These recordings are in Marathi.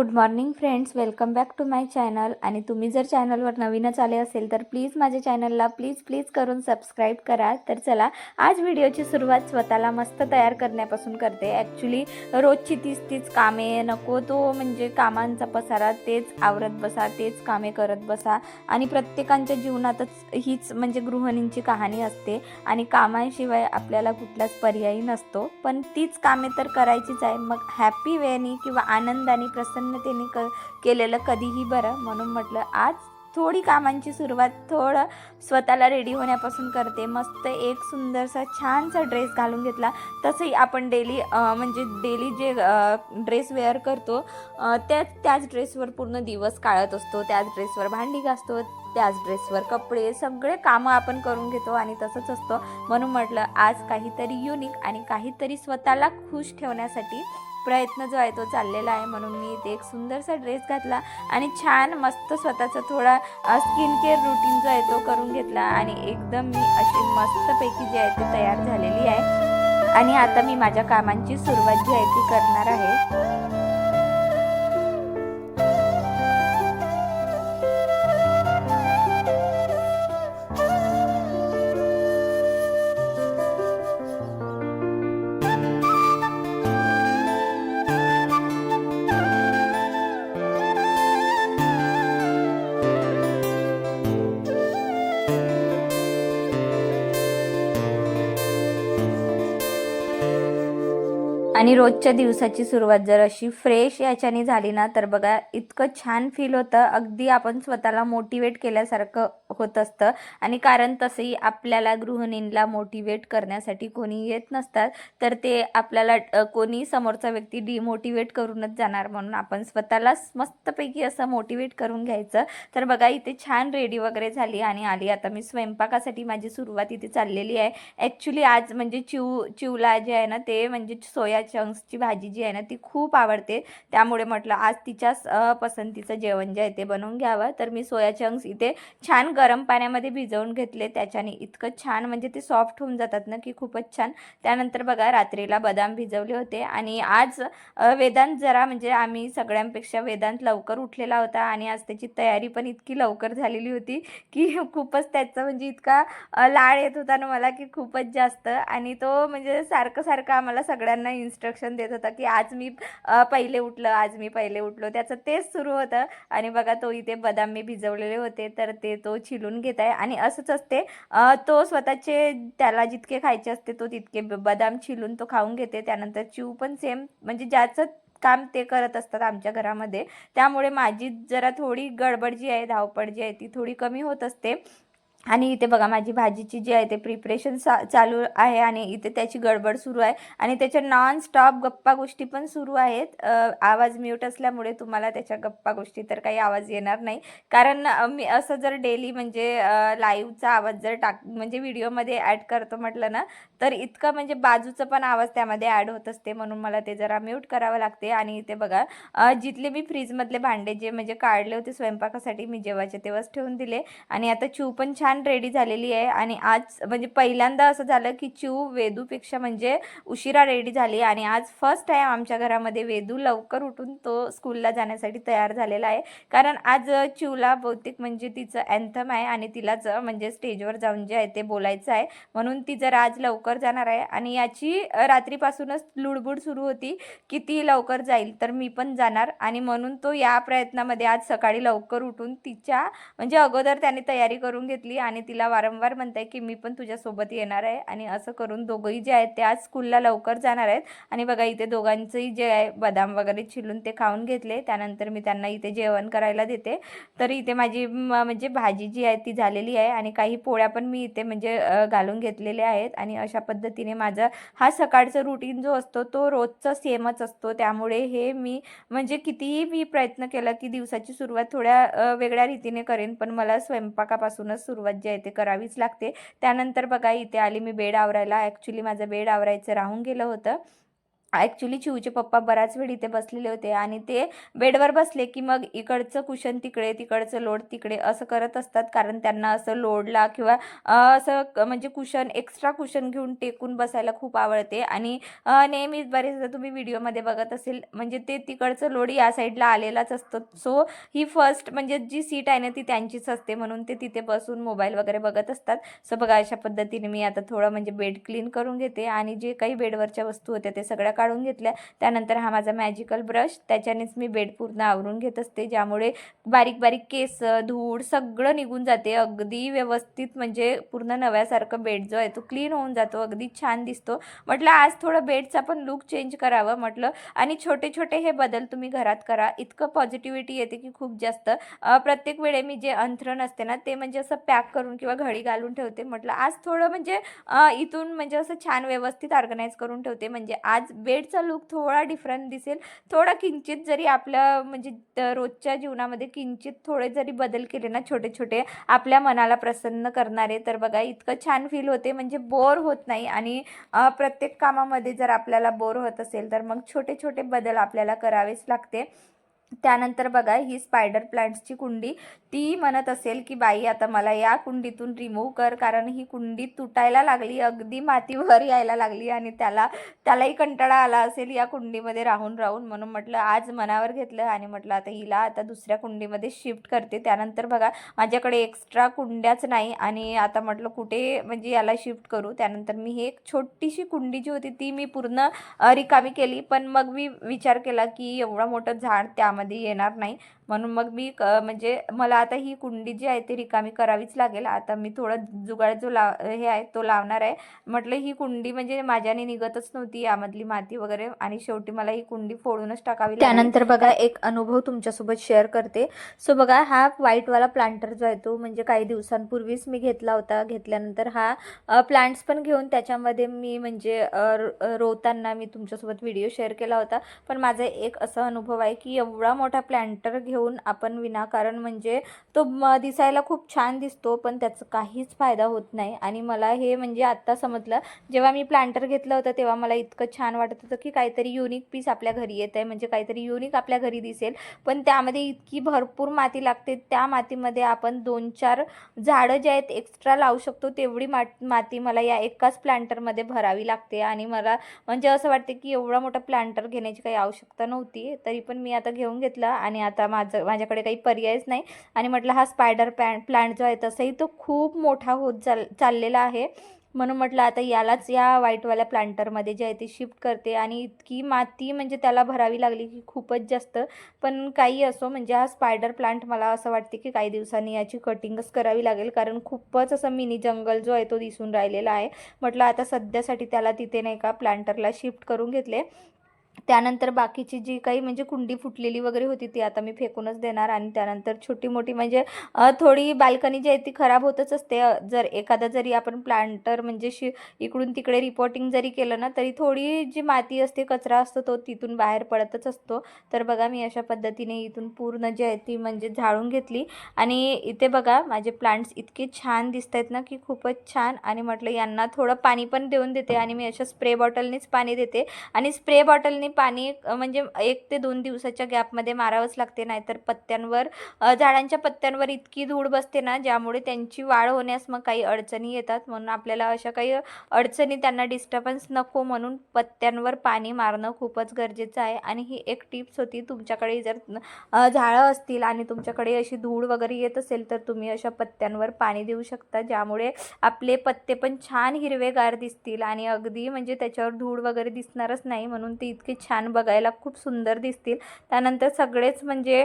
Good morning friends welcome back to my channel. आणि तुम्ही जर चॅनलवर नवीनच आले असेल तर प्लीज माझ्या चॅनलला प्लीज प्लीज करून सबस्क्राईब करा. तर चला आज व्हिडिओची सुरुवात स्वतःला मस्त तयार करण्यापासून करते. ॲक्च्युली रोजची तीच तीच कामे नको तो म्हणजे कामांचा पसारा तेच आवरत बसा तेच कामे करत बसा. आणि प्रत्येकांच्या जीवनातच हीच म्हणजे गृहिणींची कहाणी असते. आणि कामांशिवाय आपल्याला कुठलाच पर्यायी नसतो. पण तीच कामे तर करायचीच आहे. मग हॅपी वेनी किंवा आनंदाने प्रसन्नतेने क केलेलं कधीही बरं म्हणून म्हटलं आज थोडी कामांची सुरुवात थोडं स्वतःला रेडी होण्यापासून करते. मस्त एक सुंदरसा छानसा ड्रेस घालून घेतला. तसंही आपण डेली म्हणजे डेली जे ड्रेस वेअर करतो त्या त्याच ड्रेसवर पूर्ण दिवस काढत असतो. त्याच ड्रेसवर भांडी घासतो त्याच ड्रेसवर कपडे सगळे कामं आपण करून घेतो आणि तसंच असतो. म्हणून म्हटलं आज काहीतरी युनिक आणि काहीतरी स्वतःला खुश ठेवण्यासाठी प्रयत्न जो आहे तो चाललेला आहे. म्हणून मी इथे एक सुंदरसा ड्रेस घातला आणि छान मस्त स्वतःचा थोडा स्किन केअर रुटीन जो आहे तो करून घेतला. आणि एकदम मी अशी मस्तपैकी जी आहे ती तयार झालेली आहे. आणि आता मी माझ्या कामांची सुरुवात जी आहे ती करणार आहे. आणि रोजच्या दिवसाची सुरुवात जर अशी फ्रेश याच्याने झाली ना तर बघा इतकं छान फील होतं. अगदी आपण स्वतःला मोटिवेट केल्यासारखं होत असतं. आणि कारण तसंही आपल्याला गृहिणींना मोटिवेट करण्यासाठी कोणी येत नसतात तर ते आपल्याला कोणी समोरचा व्यक्ती डिमोटिवेट करूनच जाणार म्हणून आपण स्वतःलाच मस्तपैकी असं मोटिवेट करून घ्यायचं. तर बघा इथे छान रेडी वगैरे झाली आणि आली. आता मी स्वयंपाकासाठी माझी सुरुवात इथे चाललेली आहे. ॲक्च्युली आज म्हणजे चिव चिवला जे आहे ना ते म्हणजे सोया चंक्सची भाजी जी आहे ना ती खूप आवडते. त्यामुळे म्हटलं आज तिच्याच पसंतीचं जेवण जे आहे ते बनवून घ्यावं. तर मी सोया चंक्स इथे छान गरम पाण्यामध्ये भिजवून घेतले. त्याच्याने इतकं छान म्हणजे ते सॉफ्ट होऊन जातात ना की खूपच छान. त्यानंतर बघा रात्रीला बदाम भिजवले होते. आणि आज वेदांत जरा म्हणजे आम्ही सगळ्यांपेक्षा वेदांत लवकर उठलेला होता. आणि आज त्याची तयारी पण इतकी लवकर झालेली होती की खूपच त्याचं म्हणजे इतका लाळ येत होता ना मला की खूपच जास्त. आणि तो म्हणजे सारखं सारखं आम्हाला सगळ्यांना इन्स्ट इन्स्ट्रक्शन देत होता की आज मी पहिले उठलं आज मी पहिले उठलो. त्याचं तेच सुरू होतं. आणि बघा तो इथे बदाम मी भिजवलेले होते तर ते तो छिलून घेत आहे. आणि असंच असते तो स्वतःचे त्याला जितके खायचे असते तो तितके ब- बदाम छिलून तो खाऊन घेते. त्यानंतर चिव पण सेम म्हणजे ज्याचं काम ते करत असतात आमच्या घरामध्ये. त्यामुळे माझी जरा थोडी गडबड जी आहे धावपळ जी आहे ती थोडी कमी होत असते. आणि इथे बघा माझी भाजीची जी आहे ते प्रिपरेशन चा चालू आहे आणि इथे त्याची गडबड सुरू आहे. आणि त्याच्या नॉन स्टॉप गप्पा गोष्टी पण सुरू आहेत. आवाज म्यूट असल्यामुळे तुम्हाला त्याच्या गप्पा गोष्टी तर काही आवाज येणार नाही. कारण मी असं जर डेली म्हणजे लाईव्हचा आवाज जर टाक म्हणजे व्हिडिओमध्ये ॲड करतो म्हटलं ना तर इतकं म्हणजे बाजूचं पण आवाज त्यामध्ये ॲड होत असते म्हणून मला ते जरा म्यूट करावं लागते. आणि इथे बघा जिथले मी फ्रीजमधले भांडे जे म्हणजे काढले होते स्वयंपाकासाठी मी जेव्हाचे तेव्हाच ठेवून दिले. आणि आता चू पण छान छान रेडी झालेली आहे. आणि आज म्हणजे पहिल्यांदा असं झालं की चिव वेदूपेक्षा म्हणजे उशिरा रेडी झाली. आणि आज फर्स्ट टाईम आमच्या घरामध्ये वेदू लवकर उठून तो स्कूलला जाण्यासाठी तयार झालेला आहे. कारण आज अ, चिवला बहुतेक म्हणजे तिचं अँथम आहे आणि तिलाच म्हणजे स्टेजवर जाऊन जे आहे ते बोलायचं आहे. म्हणून ती जर आज लवकर जाणार आहे. आणि याची रात्रीपासूनच लुडबुड सुरू होती की ती लवकर जाईल तर मी पण जाणार. आणि म्हणून तो या प्रयत्नामध्ये आज सकाळी लवकर उठून तिच्या म्हणजे अगोदर त्याने तयारी करून घेतली. आणि तिला वारंवार म्हणते की मी पण तुझ्यासोबत येणार आहे. आणि असं करून दोघंही जे आहेत ते आज स्कूलला लवकर जाणार आहेत. आणि बघा इथे दोघांचंही जे आहे बदाम वगैरे छिलून ते खाऊन घेतले. त्यानंतर मी त्यांना इथे जेवण करायला देते. तर इथे माझी म- म्हणजे भाजी जी आहे ती झालेली आहे. आणि काही पोळ्या पण मी इथे म्हणजे घालून घेतलेल्या आहेत. आणि अशा पद्धतीने माझा हा सकाळचा रुटीन जो असतो तो रोजचा सेमच असतो. त्यामुळे हे मी म्हणजे कितीही मी प्रयत्न केला की दिवसाची सुरुवात थोड्या वेगळ्या रीतीने करेन. पण मला स्वयंपाकापासूनच सुरुवात जी आहे ते करावीच लागते. त्यानंतर बघा इथे आली मी बेड आवरायला. ॲक्च्युली माझं बेड आवरायचं राहून गेलं होतं. ॲक्च्युली शिवचे पप्पा बराच वेळ इथे बसलेले होते आणि ते बेडवर बसले की मग इकडचं कुशन तिकडे तिकडचं लोड तिकडे असं करत असतात. कारण त्यांना असं लोडला किंवा असं क- म्हणजे कुशन एक्स्ट्रा कुशन घेऊन टेकून बसायला खूप आवडते. आणि नेहमीच बरेचदा तुम्ही व्हिडिओमध्ये बघत असेल म्हणजे ते तिकडचं लोड या साईडला आलेलाच असतं. सो ही फर्स्ट म्हणजे जी सीट आहे ना ती त्यांचीच असते. म्हणून ते तिथे बसून मोबाईल वगैरे बघत असतात. सो बघा अशा पद्धतीने मी आता थोडं म्हणजे बेड क्लीन करून घेते. आणि जे काही बेडवरच्या वस्तू होत्या ते सगळ्या काढून घेतल्या. त्यानंतर हा माझा मॅजिकल ब्रश त्याच्यानेच मी बेड पूर्ण आवरून घेत असते. ज्यामुळे बारीक बारीक केस धूळ सगळं निघून जाते. अगदी व्यवस्थित म्हणजे पूर्ण नव्यासारखं बेड जो आहे तो क्लीन होऊन जातो. अगदी छान दिसतो. म्हटलं आज थोडं बेडचा पण लुक चेंज करावं म्हटलं. आणि छोटे छोटे हे बदल तुम्ही घरात करा. इतकं पॉझिटिव्हिटी येते की खूप जास्त. प्रत्येक वेळे मी जे अंथरण असते ना ते म्हणजे असं पॅक करून किंवा घडी घालून ठेवते म्हटलं. आज थोडं म्हणजे इथून म्हणजे असं छान व्यवस्थित ऑर्गनाईज करून ठेवते. म्हणजे आज बेडचा लुक थोडा डिफरंट दिसेल. थोडा किंचित जरी आपल्या म्हणजे रोजच्या जीवनामध्ये किंचित थोडे जरी बदल केले ना छोटे छोटे आपल्या मनाला प्रसन्न करणारे तर बघा इतकं छान फील होते. म्हणजे बोर होत नाही आणि प्रत्येक कामामध्ये जर आपल्याला बोर होत असेल तर मग छोटे छोटे बदल आपल्याला करावेच लागते. त्यानंतर बघा ही स्पायडर प्लांट्सची कुंडी ती म्हणत असेल की बाई आता मला या कुंडीतून रिमूव्ह कर कारण ही कुंडी तुटायला लागली अगदी मातीवर यायला लागली आणि त्याला त्यालाही कंटाळा आला असेल या कुंडीमध्ये राहून राहून. म्हणून म्हटलं आज मनावर घेतलं आणि म्हटलं आता हिला आता दुसऱ्या कुंडीमध्ये शिफ्ट करते. त्यानंतर बघा माझ्याकडे एक्स्ट्रा कुंड्याच नाही आणि आता म्हटलं कुठे म्हणजे याला शिफ्ट करू? त्यानंतर मी ही एक छोटीशी कुंडी जी होती ती मी पूर्ण रिकामी केली पण मग मी विचार केला की एवढं मोठं झाड त्यामध्ये त्यामध्ये येणार नाही. म्हणून मग मी क म्हणजे मला आता ही कुंडी जी आहे ती रिकामी करावीच लागेल. आता मी थोडं जुगाड जो लाव हे आहे तो लावणार आहे. म्हटलं ही कुंडी म्हणजे माझ्याने निघतच नव्हती. यामधली माती वगैरे आणि शेवटी मला ही कुंडी फोडूनच टाकावी. त्यानंतर बघा एक अनुभव तुमच्यासोबत शेअर करते. सो बघा हा व्हाईटवाला प्लांटर जो आहे तो म्हणजे काही दिवसांपूर्वीच मी घेतला होता. घेतल्यानंतर हा प्लांट्स पण घेऊन त्याच्यामध्ये मी म्हणजे रोवताना मी तुमच्यासोबत व्हिडिओ शेअर केला होता. पण माझा एक असा अनुभव आहे की एवढा मोठा प्लांटर घेऊन आपण विनाकारण म्हणजे तो दिसायला खूप छान दिसतो पण त्याचं काहीच फायदा होत नाही. आणि मला हे म्हणजे आत्ता समजलं. जेव्हा मी प्लांटर घेतलं होतं तेव्हा मला इतकं छान वाटत होतं की काहीतरी युनिक पीस आपल्या घरी येत आहे. म्हणजे काहीतरी युनिक आपल्या घरी दिसेल. पण त्यामध्ये इतकी भरपूर माती लागते. त्या मातीमध्ये आपण दोन चार झाडं जे आहेत एक्स्ट्रा लावू शकतो. तेवढी मात माती मला या एकाच प्लांटरमध्ये भरावी लागते. आणि मला म्हणजे असं वाटते की एवढा मोठा प्लांटर घेण्याची काही आवश्यकता नव्हती. तरी पण मी आता घेऊन घेतला आणि आता माझं माझ्याकडे काही पर्यायच नाही. आणि म्हटलं हा स्पायडर प्लॅन प्लांट जो आहे तसंही तो खूप मोठा होत चाल चाललेला आहे. म्हणून म्हटलं आता यालाच या व्हाईटवाल्या प्लांटरमध्ये जे आहे ते शिफ्ट करते. आणि इतकी माती म्हणजे त्याला भरावी लागली की खूपच जास्त. पण काही असो म्हणजे हा स्पायडर प्लांट मला असं वाटते की काही दिवसांनी याची कटिंगच करावी लागेल. कारण खूपच असं मिनी जंगल जो आहे तो दिसून राहिलेला आहे. म्हटलं आता सध्यासाठी त्याला तिथे नाही का प्लांटरला शिफ्ट करून घेतले. त्यानंतर बाकीची जी काही म्हणजे कुंडी फुटलेली वगैरे होती ती आता मी फेकूनच देणार आणि त्यानंतर छोटी मोठी म्हणजे थोडी बाल्कनी जी आहे ती खराब होतच असते. जर एखादा जरी आपण प्लांटर म्हणजे शि इकडून तिकडे रिपोर्टिंग जरी केलं ना तरी थोडी जी माती असते कचरा असतो तो तिथून बाहेर पडतच असतो. तर बघा मी अशा पद्धतीने इथून पूर्ण जी आहे ती म्हणजे झाडून घेतली. आणि इथे बघा माझे प्लांट्स इतके छान दिसत आहेत ना की खूपच छान. आणि म्हटलं यांना थोडं पाणी पण देऊन देते आणि मी अशा स्प्रे बॉटलनेच पाणी देते. आणि स्प्रे बॉटलनी पाणी म्हणजे एक ते दोन दिवसाच्या गॅपमध्ये मारावंच लागते नाहीतर पत्त्यांवर झाडांच्या पत्त्यांवर इतकी धूळ बसते ना ज्यामुळे त्यांची वाढ होण्यास मग काही अडचणी येतात. म्हणून आपल्याला अशा काही अडचणी त्यांना डिस्टर्बन्स नको म्हणून पत्त्यांवर पाणी मारणं खूपच गरजेचं आहे. आणि ही एक टिप्स होती तुमच्याकडे जर झाडं असतील आणि तुमच्याकडे अशी धूळ वगैरे येत असेल तर तुम्ही अशा पत्त्यांवर पाणी देऊ शकता ज्यामुळे आपले पत्ते पण छान हिरवेगार दिसतील. आणि अगदी म्हणजे त्याच्यावर धूळ वगैरे दिसणारच नाही म्हणून ते इतके छान बघायला खूप सुंदर दिसतील. त्यानंतर सगळेच म्हणजे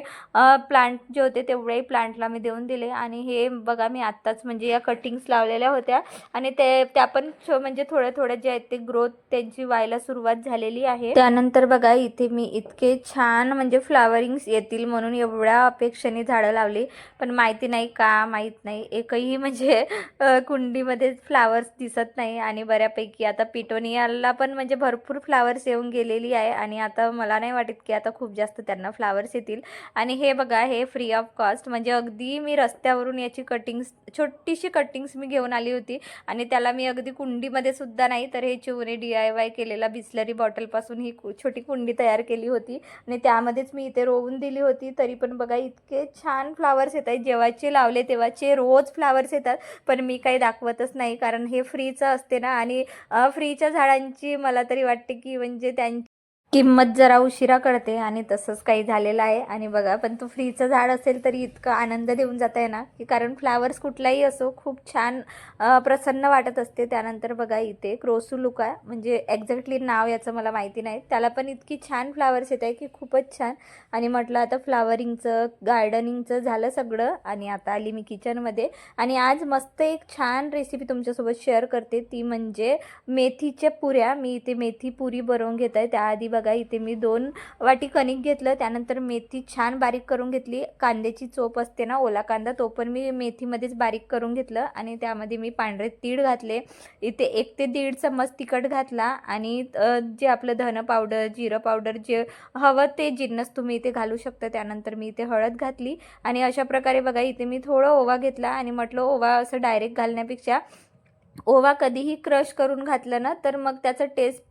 प्लांट जे होते तेवढेही प्लांटला मी देऊन दिले आणि हे बघा मी आत्ताच म्हणजे या कटिंग्स लावलेल्या होत्या. आणि ते त्या पण म्हणजे थोड्या थोड्या जे आहेत ते ग्रोथ त्यांची व्हायला सुरुवात झालेली आहे. त्यानंतर बघा इथे मी इतके छान म्हणजे फ्लावरिंग्स येतील म्हणून एवढ्या अपेक्षेने झाडं लावली. पण माहिती नाही का माहीत नाही. एकही म्हणजे कुंडीमध्ये फ्लावर्स दिसत नाही आणि बऱ्यापैकी आता पिटोनियाला पण म्हणजे भरपूर फ्लावर्स येऊन गेलेली आहे आणि आता मला नाही वाटत की आता खूप जास्त त्यांना फ्लावर्स येतील. आणि हे बघा हे फ्री ऑफ कॉस्ट म्हणजे अगदी मी रस्त्यावरून याची कटिंग्स छोटीशी कटिंग्स मी घेऊन आली होती आणि त्याला मी अगदी कुंडीमध्ये सुद्धा नाही तर हे चिवने डी आय वाय केलेला बिस्लरी बॉटलपासून ही कु- छोटी कुंडी तयार केली होती आणि त्यामध्येच मी इथे रोवून दिली होती. तरी पण बघा इतके छान फ्लावर्स येत आहेत. जेव्हाचे लावले तेव्हाचे रोज फ्लावर्स येतात पण मी काही दाखवतच नाही कारण हे फ्रीचं असते ना आणि फ्रीच्या झाडांची मला तरी वाटते की म्हणजे त्यांची किंमत जरा उशिरा कळते आणि तसंच काही झालेलं आहे. आणि बघा पण तो फ्रीचं झाड असेल तरी इतकं आनंद देऊन जात आहे ना की कारण फ्लावर्स कुठलाही असो खूप छान प्रसन्न वाटत असते. त्यानंतर बघा इथे क्रोसुलुका म्हणजे एक्झॅक्टली नाव याचं मला माहिती नाही. त्याला पण इतकी छान फ्लावर्स येत आहे की खूपच छान. आणि म्हटलं आता फ्लावरिंगचं गार्डनिंगचं झालं सगळं आणि आता आली मी किचनमध्ये. आणि आज मस्त एक छान रेसिपी तुमच्यासोबत शेअर करते. ती म्हणजे मेथीच्या पुऱ्या. मी इथे मेथी पुरी बनवून घेत आहे. त्याआधी बघा इथे मी दोन वाटी कणिक घेतलं त्यानंतर मेथी छान बारीक करून घेतली. कांद्याची चोप असते ना ओला कांदा तो पण मी मेथीमध्येच बारीक करून घेतलं आणि त्यामध्ये मी पांढरे तीळ घातले. इथे एक ते दीड चम्मच तिखट घातला आणि जे आपलं धन पावडर जिरं पावडर जे हवं ते जिन्नस तुम्ही इथे घालू शकता. त्यानंतर मी इथे हळद घातली आणि अशा प्रकारे बघा इथे मी थोडं ओवा घेतला आणि म्हटलं ओवा असं डायरेक्ट घालण्यापेक्षा ओवा कधीही क्रश करून घातलं ना तर मग त्याचं टेस्ट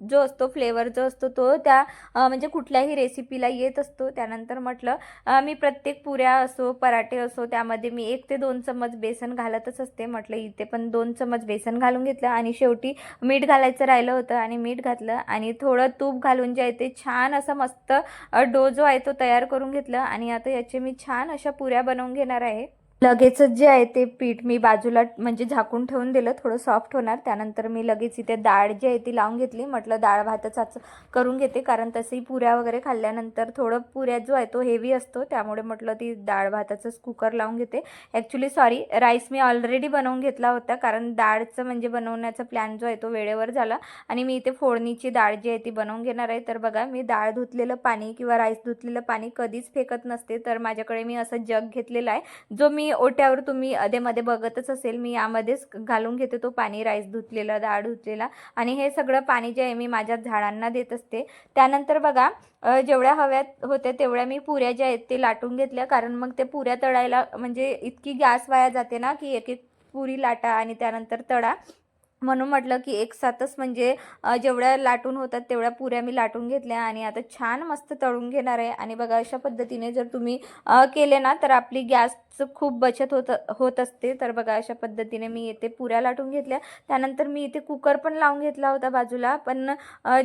जो असतो फ्लेवर जो असतो तो त्या म्हणजे कुठल्याही रेसिपीला येत असतो. त्यानंतर म्हटलं मी प्रत्येक पुऱ्या असो पराठे असो त्यामध्ये मी एक ते दोन चम्मच बेसन घालतच असते. म्हटलं इथे पण दोन चम्मच बेसन घालून घेतलं आणि शेवटी मीठ घालायचं राहिलं होतं आणि मीठ घातलं आणि थोडं तूप घालून जे आहे ते छान असं मस्त डो जो आहे तो तयार करून घेतलं आणि आता याचे मी छान अशा पुऱ्या बनवून घेणार आहे. लगेचच जे आहे ते पीठ मी बाजूला म्हणजे झाकून ठेवून दिलं थोडं सॉफ्ट होणार. त्यानंतर मी लगेच इथे डाळ जी आहे ती लावून घेतली. म्हटलं डाळ भातच करून घेते कारण तसंही पुऱ्या वगैरे खाल्ल्यानंतर थोडं पुऱ्या जो आहे तो हेवी असतो त्यामुळे म्हटलं ती डाळ भाताचंच कुकर लावून घेते. ॲक्च्युली सॉरी राईस मी ऑलरेडी बनवून घेतला होता कारण डाळचं म्हणजे बनवण्याचा प्लॅन जो आहे तो वेळेवर झाला. आणि मी इथे फोडणीची डाळ जी आहे ती बनवून घेणार आहे. तर बघा मी डाळ धुतलेलं पाणी किंवा राईस धुतलेलं पाणी कधीच फेकत नसते. तर माझ्याकडे मी असं जग घेतलेला आहे. जो मी ओट्यावर तुम्ही अधेमध्ये बघतच असेल मी यामध्येच घालून घेते तो पाणी राईस धुतलेला डाळ धुतलेला. आणि हे सगळं पाणी जे आहे मी माझ्या झाडांना देत असते. त्यानंतर बघा जेवढ्या हव्यात होत्या तेवढ्या मी पुऱ्या ज्या आहेत ते लाटून घेतल्या. कारण मग ते पुऱ्या तळायला म्हणजे इतकी गॅस वाया जाते ना की एक एक पुरी लाटा आणि त्यानंतर तळा म्हणून म्हटलं की एक साथच म्हणजे जेवढ्या लाटून होतात तेवढ्या पुऱ्या मी लाटून घेतल्या आणि आता छान मस्त तळून घेणार आहे. आणि बघा अशा पद्धतीने जर तुम्ही केले ना तर आपली गॅसचं खूप बचत होत होत असते. तर बघा अशा पद्धतीने मी इथे पुऱ्या लाटून घेतल्या. त्यानंतर मी इथे कुकर पण लावून घेतला होता बाजूला. पण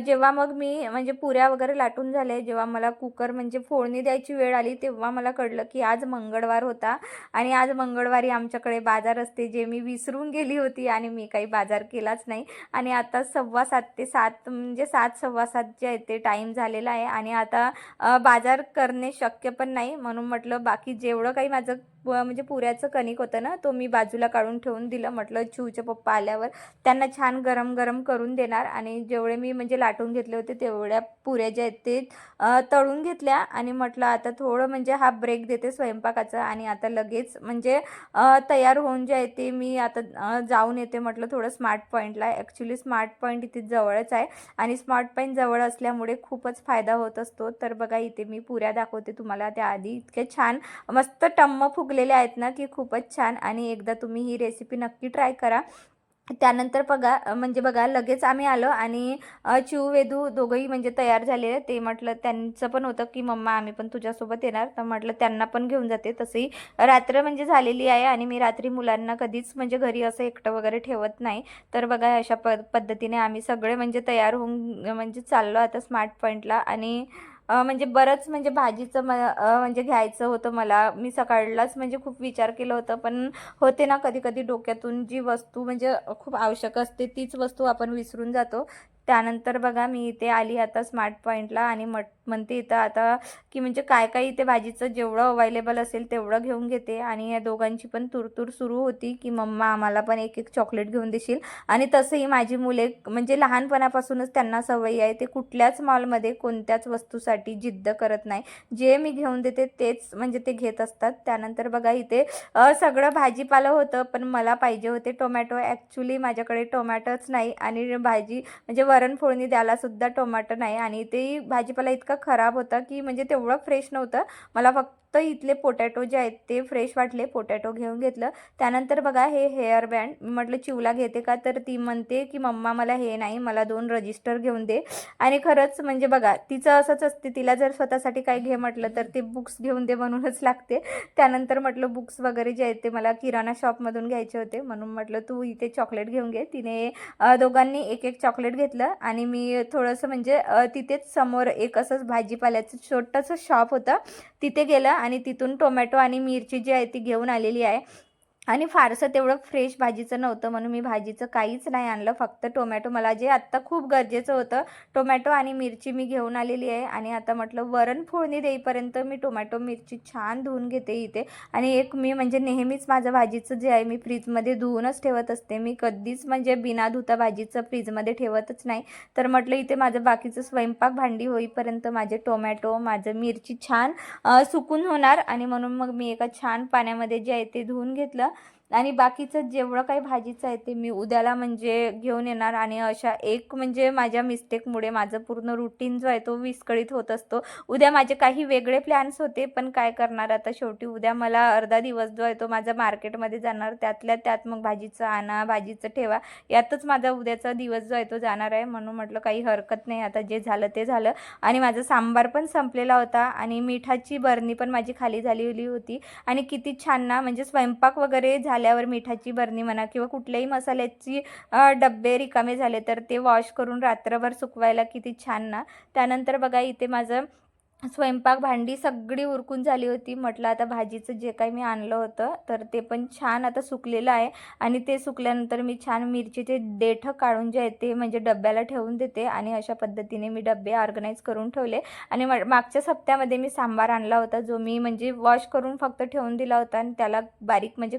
जेव्हा मग मी म्हणजे पुऱ्या वगैरे लाटून झाले जेव्हा मला कुकर म्हणजे फोडणी द्यायची वेळ आली तेव्हा मला कळलं की आज मंगळवार होता. आणि आज मंगळवारी आमच्याकडे बाजार असते जे मी विसरून गेली होती आणि मी काही बाजार केलाच नाही. आणि आता सव्वा सात ते सात म्हणजे सात सव्वा सात जे आहे ते टाईम झालेला आहे. आणि आता बाजार करणे शक्य पण नाही. म्हणून म्हटलं बाकी जेवढं काही माझं म्हणजे पुऱ्याचं कणिक होतं ना तो मी बाजूला काढून ठेवून दिलं. म्हटलं चिवचे पप्पा आल्यावर त्यांना छान गरम गरम करून देणार. आणि जेवढे मी म्हणजे लाटून घेतले होते तेवढ्या पुऱ्या ज्या आहेत ते तळून घेतल्या. आणि म्हटलं आता थोडं म्हणजे हा ब्रेक देते स्वयंपाकाचा आणि आता लगेच म्हणजे तयार होऊन जे आहे ते मी आता जाऊन येते. म्हटलं थोडं स्मार्ट पॉईंटला ॲक्च्युली स्मार्ट पॉईंट इथे जवळच आहे. आणि स्मार्ट पॉईंट जवळ असल्यामुळे खूपच फायदा होत असतो. तर बघा इथे मी पुऱ्या दाखवते तुम्हाला. त्याआधी इतक्या छान मस्त टम्म फुगलेले आहेत ना की खूपच छान. आणि एकदा तुम्ही ही रेसिपी नक्की ट्राय करा. त्यानंतर बघा म्हणजे बघा लगेच आम्ही आलो आणि अ, चिऊ वेदू दोघंही म्हणजे तयार झालेले. ते म्हटलं त्यांचं पण होतं की मम्मा आम्ही पण तुझ्यासोबत येणार. तर म्हटलं त्यांना पण घेऊन जाते. तसंही रात्र म्हणजे झालेली आहे आणि मी रात्री मुलांना कधीच म्हणजे घरी असं एकटं वगैरे ठेवत नाही. तर बघा अशा प पद्धतीने आम्ही सगळे म्हणजे तयार होऊन म्हणजे चाललो आता स्मार्ट पॉईंटला आणि म्हणजे बरंच म्हणजे भाजीचं म म्हणजे घ्यायचं होतं मला. मी सकाळलाच म्हणजे खूप विचार केला होता पण होते ना कधी कधी डोक्यातून जी वस्तू म्हणजे खूप आवश्यक असते तीच वस्तू आपण विसरून जातो. त्यानंतर बघा मी इथे आली आता स्मार्ट पॉईंटला आणि मट म्हणते इथं आता की म्हणजे काय काय इथे भाजीचं जेवढं अवेलेबल असेल तेवढं घेऊन घेते आणि या दोघांची पण तुरतूर सुरू होती की मम्मा आम्हाला पण एक एक चॉकलेट घेऊन देशील. आणि तसंही माझी मुले म्हणजे लहानपणापासूनच त्यांना सवयी आहे ते कुठल्याच मॉलमध्ये कोणत्याच वस्तूसाठी जिद्द करत नाही. जे मी घेऊन देते तेच म्हणजे ते घेत असतात. त्यानंतर बघा इथे सगळं भाजीपालं होतं पण मला पाहिजे होते टोमॅटो ॲक्च्युली माझ्याकडे टोमॅटोच नाही आणि भाजी म्हणजे वरण फोडणी द्यायला सुद्धा टोमॅटो नाही. आणि ते भाजीपाला इतका खराब होता की म्हणजे तेवढं फ्रेश नव्हतं. मला फक्त इथले पोटॅटो जे आहेत ते फ्रेश वाटले पोटॅटो घेऊन घेतलं. त्यानंतर बघा हे हेअर बँड म्हटलं चिवला घेते का? तर ती म्हणते की मम्मा मला हे नाही मला दोन रजिस्टर घेऊन दे. आणि खरंच म्हणजे बघा तिचं असंच असते तिला जर स्वतःसाठी काही घे म्हटलं तर ते बुक्स घेऊन दे म्हणूनच लागते. त्यानंतर म्हटलं बुक्स वगैरे जे आहेत ते मला किराणा शॉपमधून घ्यायचे होते. म्हणून म्हटलं तू इथे चॉकलेट घेऊन घे. तिने दोघांनी एक एक चॉकलेट घेतलं आणि मी थोडंसं म्हणजे तिथेच समोर एक असंच भाजीपाल्याचं छोटंसं शॉप होतं. तिथे गेलं आणि तिथून टोमॅटो आणि मिरची जी आहे ती घेऊन आलेली आहे. आणि फारसं तेवढं फ्रेश भाजीचं नव्हतं म्हणून मी भाजीचं काहीच नाही आणलं. फक्त टोमॅटो मला जे आत्ता खूप गरजेचं होतं टोमॅटो आणि मिरची मी घेऊन आलेली आहे. आणि आता म्हटलं वरण फोडणी देईपर्यंत मी टोमॅटो मिरची छान धुवून घेते इथे. आणि एक मी म्हणजे नेहमीच माझं भाजीचं जे आहे मी फ्रीजमध्ये धुवूनच ठेवत असते. मी कधीच म्हणजे बिना धुता भाजीचं फ्रीजमध्ये ठेवतच नाही. तर म्हटलं इथे माझं बाकीचं स्वयंपाक भांडी होईपर्यंत माझे टोमॅटो माझं मिरची छान सुकून होणार. आणि म्हणून मग मी एका छान पाण्यामध्ये जे आहे ते धुवून घेतलं. आणि बाकीचं जेवढं काही भाजीचं आहे ते मी उद्याला म्हणजे घेऊन येणार आणि अशा एक म्हणजे माझ्या मिस्टेकमुळे माझं पूर्ण रुटीन जो आहे तो विस्कळीत होत असतो. उद्या माझे काही वेगळे प्लॅन्स होते पण काय करणार आता शेवटी? उद्या मला अर्धा दिवस जो आहे तो माझा मार्केटमध्ये जाणार. त्यातल्या त्यात मग भाजीचं आणा भाजीचं ठेवा. यातच माझा उद्याचा दिवस जो आहे तो जाणार आहे म्हणून म्हटलं काही हरकत नाही. आता जे झालं ते झालं. आणि माझा सांबार पण संपलेला होता आणि मिठाची बरणी पण माझी खाली झालेली होती. आणि किती छान ना म्हणजे स्वयंपाक वगैरे झाला झाल्यावर मिठाची बरणी म्हणा किंवा कुठल्याही मसाल्याची डब्बे रिकामे झाले तर ते वॉश करून रात्रभर सुकवायला किती छान ना. त्यानंतर बघा इथे माझं स्वयंपाक भांडी सगळी उरकून झाली होती. म्हटलं आता भाजीचं जे काही मी आणलं होतं तर ते पण छान आता सुकलेलं आहे. आणि ते सुकल्यानंतर मी छान मिरचीचे देठं काढून जे आहे ते म्हणजे डब्याला ठेवून देते आणि अशा पद्धतीने मी डबे ऑर्गनाईज करून ठेवले. आणि मागच्या सप्त्यामध्ये मी सांबार आणला होता जो मी म्हणजे वॉश करून फक्त ठेवून दिला होता आणि त्याला बारीक म्हणजे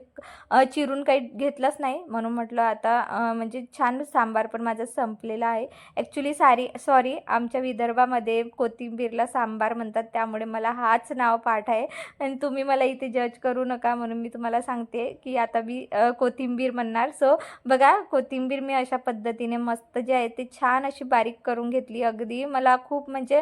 चिरून काही घेतलंच नाही. म्हणून म्हटलं आता म्हणजे छान सांबार पण माझा संपलेला आहे. ॲक्च्युली सारी सॉरी आमच्या विदर्भामध्ये कोथिंबीरला सांबार म्हणतात त्यामुळे मला हाच नाव पाठ आहे. आणि तुम्ही मला इथे जज करू नका म्हणून मी तुम्हाला सांगते की आता मी कोथिंबीर म्हणणार. सो बघा कोथिंबीर मी अशा पद्धतीने मस्त जे आहे ते छान अशी बारीक करून घेतली. अगदी मला खूप म्हणजे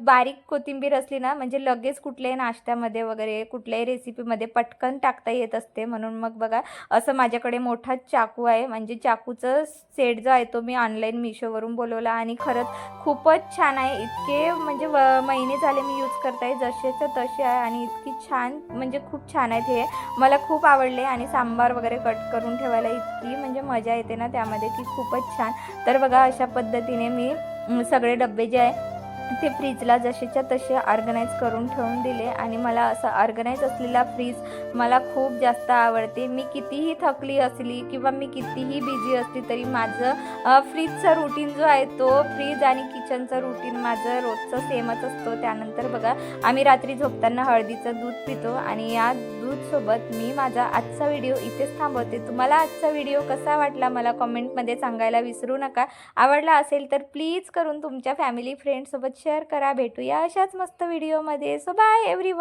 बारीक कोथिंबीर असली ना म्हणजे लगेच कुठल्याही नाश्त्यामध्ये वगैरे कुठल्याही रेसिपीमध्ये पटकन टाकता येत असते. म्हणून मग बघा असं माझ्याकडे मोठा चाकू आहे. म्हणजे चाकूचं सेट जो आहे तो मी ऑनलाईन मिशोवरून बोलवला. आणि खरंच खूपच छान आहे. इतके म्हणजे व महिने झाले मी यूज करताय जसेच्या तसे आहे आणि इतकी छान म्हणजे खूप छान आहेत हे. मला खूप आवडले आणि सांबार वगैरे कट करून ठेवायला इतकी म्हणजे मजा येते ना त्यामध्ये की खूपच छान. तर बघा अशा पद्धतीने मी सगळे डबे जे आहे ते फ्रीजला जसेच्या तसे ऑर्गनाईज करून ठेवून दिले. आणि मला असं ऑर्गनाईज असलेला फ्रीज मला खूप जास्त आवडते. मी कितीही थकली असली किंवा मी कितीही बिझी असली तरी माझं फ्रीजचा रुटीन जो आहे तो फ्रीज आणि किचनचं रुटीन माझं रोजचं सेमच असतो. त्यानंतर बघा आम्ही रात्री झोपताना हळदीचं दूध पितो आणि या दूधसोबत मी माझा आजचा व्हिडिओ इथेच थांबवते. तुम्हाला आजचा व्हिडिओ कसा वाटला मला कॉमेंटमध्ये सांगायला विसरू नका. आवडला असेल तर प्लीज करून तुमच्या फॅमिली फ्रेंडसोबत शेअर करा. भेटूया अशाच मस्त व्हिडिओमध्ये. So bye every